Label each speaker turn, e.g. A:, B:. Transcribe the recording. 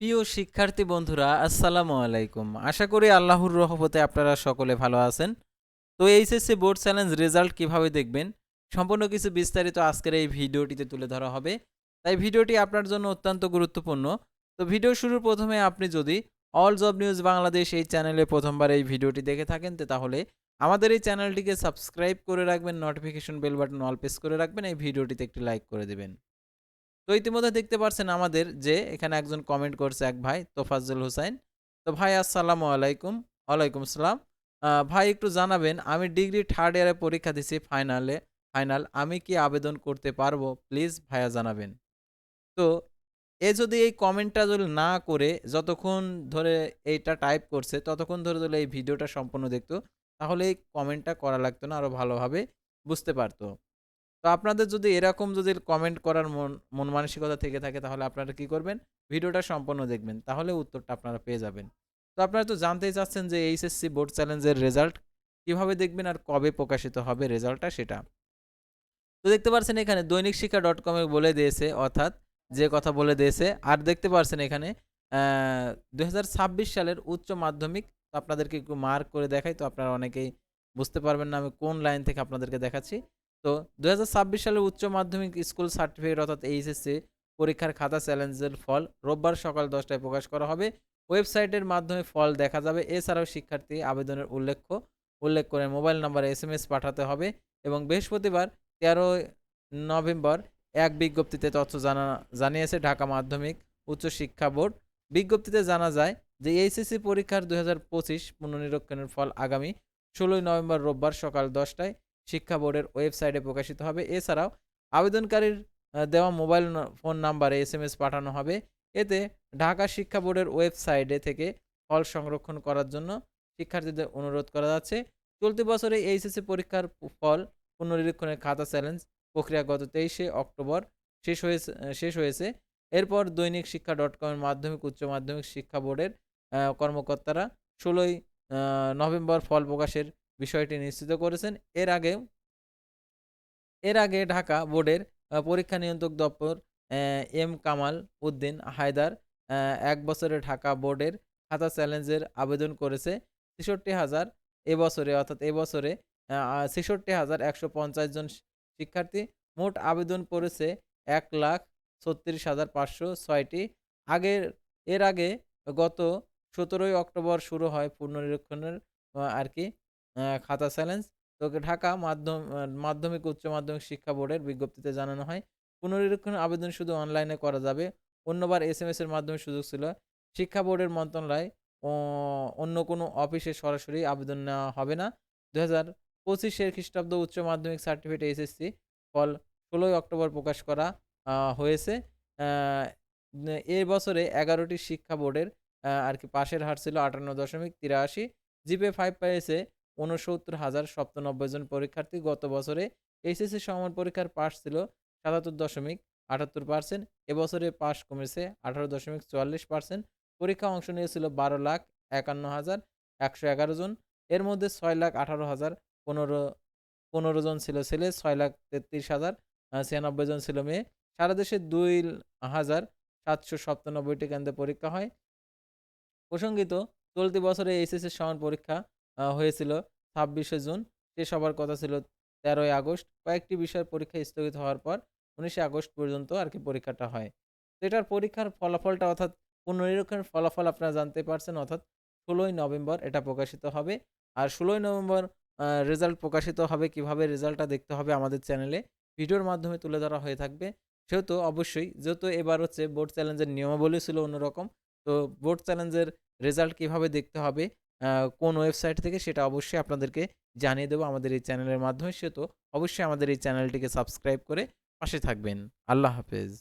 A: প্রিয় শিক্ষার্থী বন্ধুরা, আসসালামু আলাইকুম। আশা করি আল্লাহর রহমতে আপনারা সকলে ভালো আছেন। তো এইচএসসি বোর্ড চ্যালেঞ্জ রেজাল্ট কীভাবে দেখবেন? সম্পূর্ণ কিছু বিস্তারিত আজকের এই ভিডিওটিতে তুলে ধরা হবে। তাই ভিডিওটি আপনার জন্য অত্যন্ত গুরুত্বপূর্ণ। তো ভিডিও শুরুর প্রথমে আপনি যদি অল জব নিউজ বাংলাদেশ এই চ্যানেলে প্রথমবার এই ভিডিওটি দেখে থাকেন তাহলে আমাদের এই চ্যানেলটিকে সাবস্ক্রাইব করে রাখবেন, notification bell button all press করে রাখবেন, এই ভিডিওটিতে একটি লাইক করে দেবেন। তো ইতিমধ্যে দেখতে পাচ্ছেন আমাদের যে এখানে একজন কমেন্ট করছে এক ভাই, তোফাজ্জল হোসাইন। তো ভাই, আসসালামু আলাইকুম। ওয়ালাইকুম আসসালাম। ভাই, একটু জানাবেন, আমি ডিগ্রি থার্ড ইয়ারে পরীক্ষা দিছি ফাইনালে ফাইনাল আমি কি আবেদন করতে পারব? প্লিজ ভাইয়া জানাবেন। তো এ যদি এই কমেন্টটা যদি না করে, যতক্ষণ ধরে এইটা টাইপ করছে, ততক্ষণ ধরে যদি এই ভিডিওটা সম্পূর্ণ দেখতো, তাহলে এই কমেন্টটা করা লাগতো না আরও ভালোভাবে বুঝতে পারতো। তো আপনাদের যদি এরকম যদি কমেন্ট করার মন মন মানসিকতা থেকে থাকে, তাহলে আপনারা কি করবেন? ভিডিওটা সম্পূর্ণ দেখবেন, তাহলে উত্তরটা আপনারা পেয়ে যাবেন। তো আপনারা তো জানতেই চাচ্ছেন যে এইচএসসি বোর্ড চ্যালেঞ্জের রেজাল্ট কীভাবে দেখবেন আর কবে প্রকাশিত হবে রেজাল্টটা সেটা। তো দেখতে পাচ্ছেন এখানে দৈনিক শিক্ষা ডট কমে বলে দিয়েছে, অর্থাৎ যে কথা বলে দিয়েছে, আর দেখতে পাচ্ছেন এখানে দু হাজার ছাব্বিশ সালের উচ্চ মাধ্যমিক আপনাদেরকে একটু মার্ক করে দেখাই, তো আপনারা অনেকেই বুঝতে পারবেন না আমি কোন লাইন থেকে আপনাদেরকে দেখাচ্ছি। তো দু সালের উচ্চ মাধ্যমিক স্কুল সার্টিফিকেট অর্থাৎ এইচএসসি পরীক্ষার খাতা চ্যালেঞ্জের ফল রোববার সকাল দশটায় প্রকাশ করা হবে। ওয়েবসাইটের মাধ্যমে ফল দেখা যাবে। এছাড়াও শিক্ষার্থী আবেদনের উল্লেখ্য উল্লেখ করে মোবাইল নম্বরে এস এম এস পাঠাতে হবে এবং বৃহস্পতিবার তেরো নভেম্বর এক বিজ্ঞপ্তিতে তথ্য জানা জানিয়েছে ঢাকা মাধ্যমিক উচ্চ শিক্ষা বোর্ড। বিজ্ঞপ্তিতে জানা যায় যে এইচএসসি পরীক্ষার দু হাজার পঁচিশ পুনর্নিরীক্ষণের ফল আগামী ষোলোই নভেম্বর রোববার সকাল দশটায় শিক্ষা বোর্ডের ওয়েবসাইটে প্রকাশিত হবে। এছাড়াও আবেদনকারীর দেওয়া মোবাইল ফোন নাম্বারে এস পাঠানো হবে। এতে ঢাকা শিক্ষা বোর্ডের ওয়েবসাইটে থেকে ফল সংরক্ষণ করার জন্য শিক্ষার্থীদের অনুরোধ করা যাচ্ছে। চলতি বছরে এইচএসসি পরীক্ষার ফল পুনরীক্ষণের খাতা চ্যালেঞ্জ প্রক্রিয়া গত তেইশে অক্টোবর শেষ হয়েছে শেষ হয়েছে। এরপর দৈনিক শিক্ষা ডট কমের মাধ্যমিক, উচ্চ মাধ্যমিক শিক্ষা বোর্ডের কর্মকর্তারা ষোলোই নভেম্বর ফল প্রকাশের বিষয়টি নিশ্চিত করেছেন। এর আগে এর আগে ঢাকা বোর্ডের পরীক্ষা নিয়ন্ত্রক দপ্তর এম কামাল উদ্দিন হায়দার এক বছরে ঢাকা বোর্ডের খাতা চ্যালেঞ্জের আবেদন করেছে ছেষট্টি হাজার। এবছরে অর্থাৎ এবছরে ছেষট্টি হাজার একশো পঞ্চাশ জন শিক্ষার্থী মোট আবেদন করেছে এক লাখ ছত্রিশ হাজার পাঁচশো ছয়টি। আগের, এর আগে গত সতেরোই অক্টোবর শুরু হয় পুনর্নিরীক্ষণের আর কি। খাতা চ্যালেঞ্জ তো ঢাকা মাধ্যম মাধ্যমিক, উচ্চ মাধ্যমিক শিক্ষা বোর্ডের বিজ্ঞপ্তিতে জানানো হয় পুনরীক্ষণ আবেদন শুধু অনলাইনে করা যাবে। অন্যবার এস এম এস এর মাধ্যমে সুযোগ ছিল। শিক্ষা বোর্ডের মন্ত্রণালয় ও অন্য কোনো অফিসে সরাসরি আবেদন নেওয়া হবে না। দু হাজার পঁচিশের খ্রিস্টাব্দ উচ্চ মাধ্যমিক সার্টিফিকেট এসএসসি ফল ষোলোই অক্টোবর প্রকাশ করা হয়েছে। এই বছরে এগারোটি শিক্ষা বোর্ডের আর কি পাশের হার ছিল আটান্ন দশমিক তিরাশি। জিপে ফাইভ পেয়েছে উনসত্তর হাজার সপ্তানব্বই জন পরীক্ষার্থী গত বছরে এইচএসসি সমান পরীক্ষার পাস ছিল সাতাত্তর দশমিক আটাত্তর পার্সেন্ট এবছরে পাস কমেছে আঠারো দশমিক চুয়াল্লিশ পার্সেন্ট পরীক্ষা অংশ নিয়েছিল বারো লাখ একান্ন হাজার একশো এগারো জন, এর মধ্যে ছয় লাখ আঠারো হাজার পনেরো পনেরো জন ছিল ছেলে, ছয় লাখ তেত্রিশ হাজার ছিয়ানব্বই জন ছিল মেয়ে। সারা দেশে দুই হাজার সাতশো সপ্তানব্বইটি কেন্দ্রে পরীক্ষা হয়। প্রসঙ্গিত, চলতি বছরে এইচএসসি সমান পরীক্ষা হয়েছিল ছাব্বিশে জুন। শেষ হবার কথা ছিল তেরোই আগস্ট। কয়েকটি বিষয়ের পরীক্ষা স্থগিত হওয়ার পর উনিশে আগস্ট পর্যন্ত আর কি পরীক্ষাটা হয়। তো এটার পরীক্ষার ফলাফলটা অর্থাৎ পুনরীক্ষণের ফলাফল আপনারা জানতে পারছেন, অর্থাৎ ষোলোই নভেম্বর এটা প্রকাশিত হবে। আর ষোলোই নভেম্বর রেজাল্ট প্রকাশিত হবে কীভাবে রেজাল্টটা দেখতে হবে আমাদের চ্যানেলে ভিডিওর মাধ্যমে তুলে ধরা হয়ে থাকবে। সেহেতু অবশ্যই যেহেতু এবার হচ্ছে বোর্ড চ্যালেঞ্জের নিয়মাবলী ছিল অন্যরকম, তো বোর্ড চ্যালেঞ্জের রেজাল্ট কীভাবে দেখতে হবে কোন ওয়েবসাইট থেকে সেটা অবশ্যই আপনাদেরকে জানিয়ে দেবো আমাদের এই চ্যানেলের মাধ্যমে। সে তো অবশ্যই আমাদের এই চ্যানেলটিকে সাবস্ক্রাইব করে পাশে থাকবেন। আল্লাহ হাফেজ।